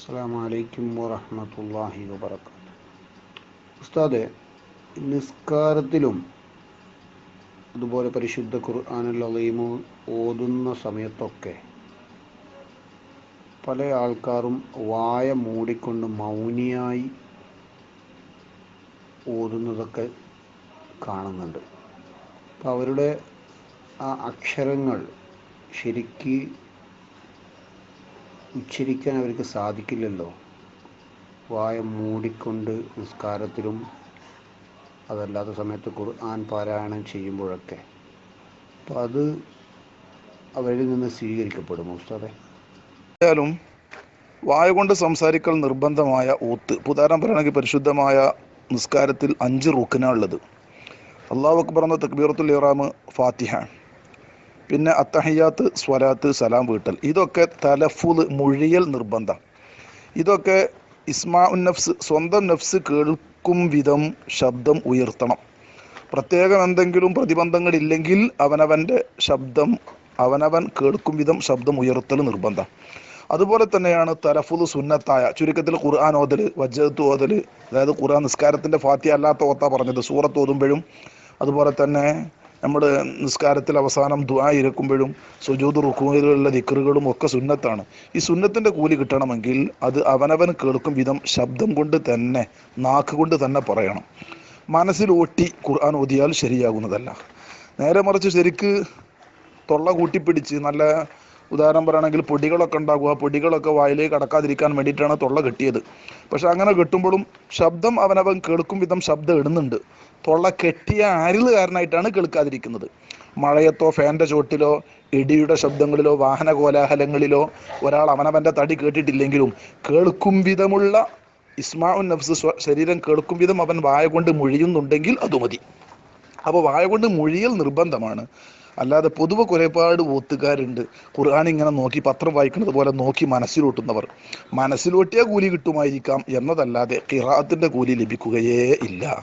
അസ്സാം വലൈക്കും വറഹമത്തല്ലാഹി വബർക്കാത്തു ഉസ്താദെ നിസ്കാരത്തിലും അതുപോലെ പരിശുദ്ധ ഖുർആാനുൽ അലീമു ഓതുന്ന സമയത്തൊക്കെ പല ആൾക്കാരും വായ മൂടിക്കൊണ്ട് മൗനിയായി ഓതുന്നതൊക്കെ കാണുന്നുണ്ട്. അപ്പം അവരുടെ ആ അക്ഷരങ്ങൾ ശരിക്ക് ഉച്ചരിക്കാൻ അവർക്ക് സാധിക്കില്ലല്ലോ. വായ മൂടിക്കൊണ്ട് നിസ്കാരത്തിലും അതല്ലാത്ത സമയത്ത് ഖുർആൻ പാരായണം ചെയ്യുമ്പോഴൊക്കെ. അപ്പം അത് അവരിൽ നിന്ന് സ്വീകരിക്കപ്പെടും ഉസ്താദെ? ആയാലും വായ കൊണ്ട് സംസാരിക്കൽ നിർബന്ധമായ ഊത്ത്. ഉദാഹരണം പറയുകയാണെങ്കിൽ പരിശുദ്ധമായ നിസ്കാരത്തിൽ അഞ്ച് റുക്കിനാണുള്ളത് അള്ളാഹു അക്ബർ എന്ന തക്ബീറത്തുൽ ഇറാം ഫാത്തിഹ പിന്നെ അത്തഹയ്യാത്ത് സ്വലാത്ത് സലാം വീട്ടൽ. ഇതൊക്കെ തലഫുൽ മുഴിയൽ നിർബന്ധം. ഇതൊക്കെ ഇസ്മാ ഉൻ നഫ്സ് സ്വന്തം നഫ്സ് കേൾക്കും വിധം ശബ്ദം ഉയർത്തണം. പ്രത്യേകം എന്തെങ്കിലും പ്രതിബന്ധങ്ങളില്ലെങ്കിൽ അവനവന്റെ ശബ്ദം അവനവൻ കേൾക്കും വിധം ശബ്ദം ഉയർത്തൽ നിർബന്ധം. അതുപോലെ തന്നെയാണ് തലഫുൽ സുന്നത്തായ ചുരുക്കത്തിൽ ഖുർആൻ ഓതൽ വജ്ജത്ത് ഓതൽ അതായത് ഖുർആൻ നിസ്കാരത്തിന്റെ ഫാത്തി അല്ലാത്ത ഓത്താ പറഞ്ഞത് സൂറത്ത് ഓതുമ്പോഴും അതുപോലെ തന്നെ നമ്മുടെ നിസ്കാരത്തിൽ അവസാനം ദുആ ഇരക്കുമ്പോഴും സുജൂദ് റുക്കുകളിലുള്ള ദിക്കറുകളും ഒക്കെ സുന്നത്താണ്. ഈ സുന്നത്തിന്റെ കൂലി കിട്ടണമെങ്കിൽ അത് അവനവൻ കേൾക്കും വിധം ശബ്ദം കൊണ്ട് തന്നെ നാക്ക് കൊണ്ട് തന്നെ പറയണം. മനസ്സിൽ ഓട്ടി ഖുർആൻ ഓതിയാൽ ശരിയാകുന്നതല്ല. നേരെ മറിച്ച് ശരിക്ക് തൊള്ള കൂട്ടിപ്പിടിച്ച് നല്ല ഉദാഹരണം പറയുകയാണെങ്കിൽ പൊടികളൊക്കെ ഉണ്ടാകും. ആ പൊടികളൊക്കെ വായിലേക്ക് കടക്കാതിരിക്കാൻ വേണ്ടിയിട്ടാണ് തൊള്ള കെട്ടിയത്. പക്ഷെ അങ്ങനെ കെട്ടുമ്പോഴും ശബ്ദം അവനവൻ കേൾക്കും വിധം ശബ്ദം ഇടുന്നുണ്ട്. തൊള്ള കെട്ടിയ അരിൽ കാരനായിട്ടാണ് കേൾക്കാതിരിക്കുന്നത്. മഴയത്തോ ഫാന്റെ ചോട്ടിലോ ഇടിയുടെ ശബ്ദങ്ങളിലോ വാഹന കോലാഹലങ്ങളിലോ ഒരാൾ അവനവന്റെ തടി കേട്ടിട്ടില്ലെങ്കിലും കേൾക്കും വിധമുള്ള ഇസ്മാഉൻ നഫ്സ് ശരീരം കേൾക്കും വിധം അവൻ വായ കൊണ്ട് മുഴിയുന്നുണ്ടെങ്കിൽ അത് മതി. അപ്പോൾ വായ കൊണ്ട് മുഴിയൽ നിർബന്ധമാണ്. അല്ലാതെ പൊതുവെ കുറേപാട് ഓത്തുകാരുണ്ട് ഖുർആൻ ഇങ്ങനെ നോക്കി പത്രം വായിക്കുന്നത് പോലെ നോക്കി മനസ്സിലോട്ടുന്നവർ. മനസ്സിലോട്ടിയ കൂലി കിട്ടുമായിരിക്കാം എന്നതല്ലാതെ ഖിറാത്തിന്റെ കൂലി ലഭിക്കുകയേ ഇല്ല.